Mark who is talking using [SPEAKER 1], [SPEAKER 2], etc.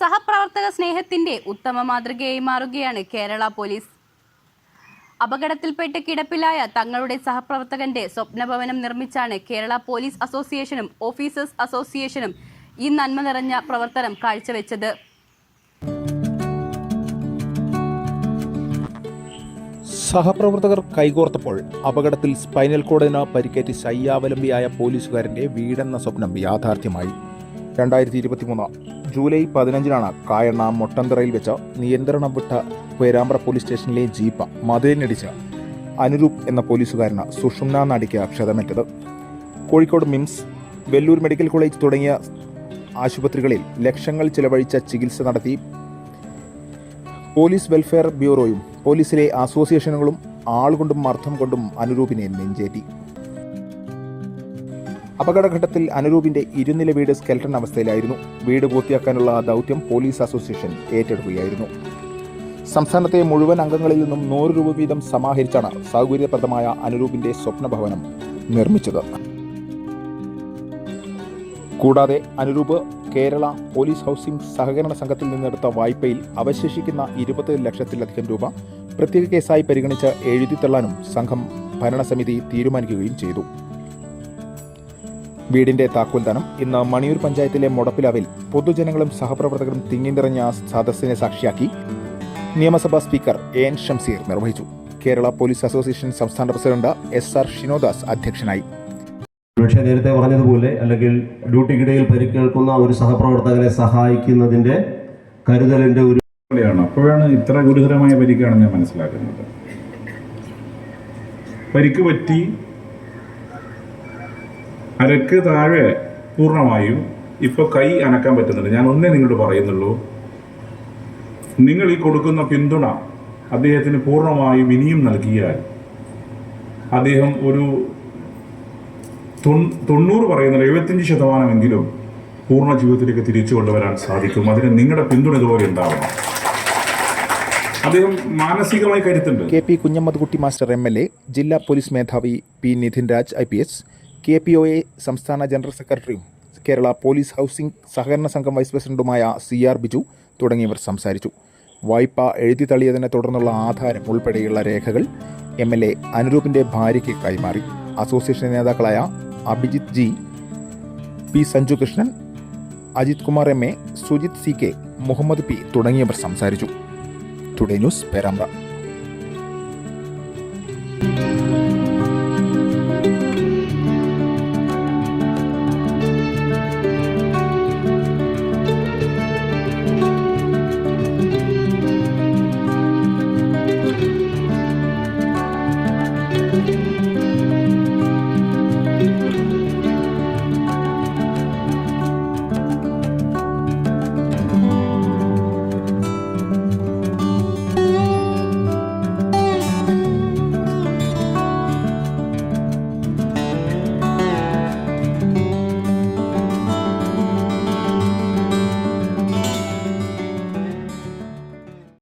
[SPEAKER 1] സഹപ്രവർത്തക സ്നേഹത്തിന്റെ ഉത്തമ മാതൃകയായി മാറുകയാണ് കേരള പോലീസ്. അപകടത്തിൽപ്പെട്ട് കിടപ്പിലായ തങ്ങളുടെ സഹപ്രവർത്തകന്റെ സ്വപ്നഭവനം നിർമ്മിച്ചാണ് കേരള പോലീസ് അസോസിയേഷനും ഓഫീസേഴ്സ് അസോസിയേഷനും ഈ നന്മ നിറഞ്ഞ പ്രവർത്തനം കാഴ്ചവെച്ചത്.
[SPEAKER 2] സഹപ്രവർത്തകർ കൈകോർത്തപ്പോൾ അപകടത്തിൽ സ്പൈനൽ കോഡിന് പരിക്കേറ്റ് ശയ്യാവലംബിയായ പോലീസുകാരന്റെ വീടെന്ന സ്വപ്നം യാഥാർത്ഥ്യമായി. രണ്ടായിരത്തി ഇരുപത്തിമൂന്ന് ജൂലൈ പതിനഞ്ചിനാണ് കായണ്ണ മൊട്ടന്തറയിൽ വെച്ച നിയന്ത്രണം വിട്ട പേരാമ്പ്ര പോലീസ് സ്റ്റേഷനിലെ ജീപ്പ് മതിലിനടിച്ച് അനുരൂപ് എന്ന പോലീസുകാരന് സുഷുമ്ന നടിക്ക് ക്ഷതമേറ്റത് Kozhikode MIMS Vellore medical college തുടങ്ങിയ ആശുപത്രികളിൽ ലക്ഷങ്ങൾ ചിലവഴിച്ച ചികിത്സ നടത്തി പോലീസ് വെൽഫെയർ ബ്യൂറോയും പോലീസിലെ അസോസിയേഷനുകളും ആളുകൊണ്ടും മർദ്ദം കൊണ്ടും അനുരൂപിനെ നെഞ്ചേറ്റി. അപകടഘട്ടത്തിൽ അനുരൂപിന്റെ ഇരുനില വീട് സ്കെൽട്ടൺ അവസ്ഥയിലായിരുന്നു. വീട് പൂർത്തിയാക്കാനുള്ള ദൗത്യം പോലീസ് അസോസിയേഷൻ ഏറ്റെടുക്കുകയായിരുന്നു. സംസ്ഥാനത്തെ മുഴുവൻ അംഗങ്ങളിൽ നിന്നും നൂറ് രൂപ വീതം സമാഹരിച്ചാണ് സൗകര്യപ്രദമായ അനുരൂപിന്റെ സ്വപ്നഭവനം നിർമ്മിച്ചത്. കൂടാതെ അനുരൂപ് കേരള പോലീസ് ഹൗസിംഗ് സഹകരണ സംഘത്തിൽ നിന്നെടുത്ത വായ്പയിൽ അവശേഷിക്കുന്ന ഇരുപത് ലക്ഷത്തിലധികം രൂപ പ്രത്യേക കേസായി പരിഗണിച്ച് എഴുതിത്തള്ളാനും സംഘം ഭരണസമിതി തീരുമാനിക്കുകയും ചെയ്തു. വീടിന്റെ താക്കോൽദാനം ഇന്ന് മണിയൂർ പഞ്ചായത്തിലെ മുടപ്പിലാവിൽ പൊതുജനങ്ങളും സഹപ്രവർത്തകരും തിങ്ങിനിറഞ്ഞ സദസ്സിനെ സാക്ഷിയാക്കി നിയമസഭാ സ്പീക്കർ എ എൻ ഷംസീർ നിർവഹിച്ചു. കേരള പോലീസ് അസോസിയേഷൻ സംസ്ഥാന പ്രസിഡന്റ് എസ് ആർ ഷിനോദാസ് അധ്യക്ഷനായി.
[SPEAKER 3] പക്ഷേ നേരത്തെ പറഞ്ഞതുപോലെ അല്ലെങ്കിൽ ഡ്യൂട്ടിക്കിടയിൽ പരിക്കേൽക്കുന്ന ഒരു സഹപ്രവർത്തകനെ സഹായിക്കുന്നതിന്റെ കരുതലിന്റെ ഒരു
[SPEAKER 4] പോലെയാണ്. അപ്പോഴാണ് ഇത്ര ഗുരുതരമായ പരിക്കാണ് ഞാൻ മനസ്സിലാക്കുന്നത്. പരിക്ക് പറ്റി അരക്ക് താഴെ പൂർണമായും ഇപ്പൊ കൈ അനക്കാൻ പറ്റുന്നുണ്ട് ഞാൻ ഒന്നേ നിങ്ങളോട് പറയുന്നുള്ളൂ. നിങ്ങൾ ഈ കൊടുക്കുന്ന പിന്തുണ അദ്ദേഹത്തിന് പൂർണമായും ഇനിയും നൽകിയാൽ അദ്ദേഹം ഒരു തൊണ്ണൂറ് പറയുന്നത് എഴുപത്തിയഞ്ച് ശതമാനമെങ്കിലും പൂർണ ജീവിതത്തിലേക്ക് തിരിച്ചു കൊണ്ടുവരാൻ സാധിക്കും. അതിന് നിങ്ങളുടെ പിന്തുണ ഇതുപോലെ ഉണ്ടാവണം. അദ്ദേഹം മാനസികമായി കരുത്തുണ്ട്.
[SPEAKER 2] K P Kunhammedkutty master M L A ജില്ലാ പോലീസ് മേധാവി P Nidhin Raj I P S K P O A സംസ്ഥാന ജനറൽ സെക്രട്ടറിയും കേരള പോലീസ് ഹൗസിംഗ് സഹകരണ സംഘം വൈസ് പ്രസിഡന്റുമായ സി ആർ ബിജു തുടങ്ങിയവർ സംസാരിച്ചു. വായ്പ എഴുതി തള്ളിയതിനെ തുടർന്നുള്ള ആധാരം ഉൾപ്പെടെയുള്ള രേഖകൾ എം എൽ എ അനുരൂപിന്റെ ഭാര്യയ്ക്ക് കൈമാറി. അസോസിയേഷൻ നേതാക്കളായ Abhijith G P Sanju Krishnan Ajith Kumar M A Sujith C K Muhammad P തുടങ്ങിയവർ സംസാരിച്ചു. Today news Perambra.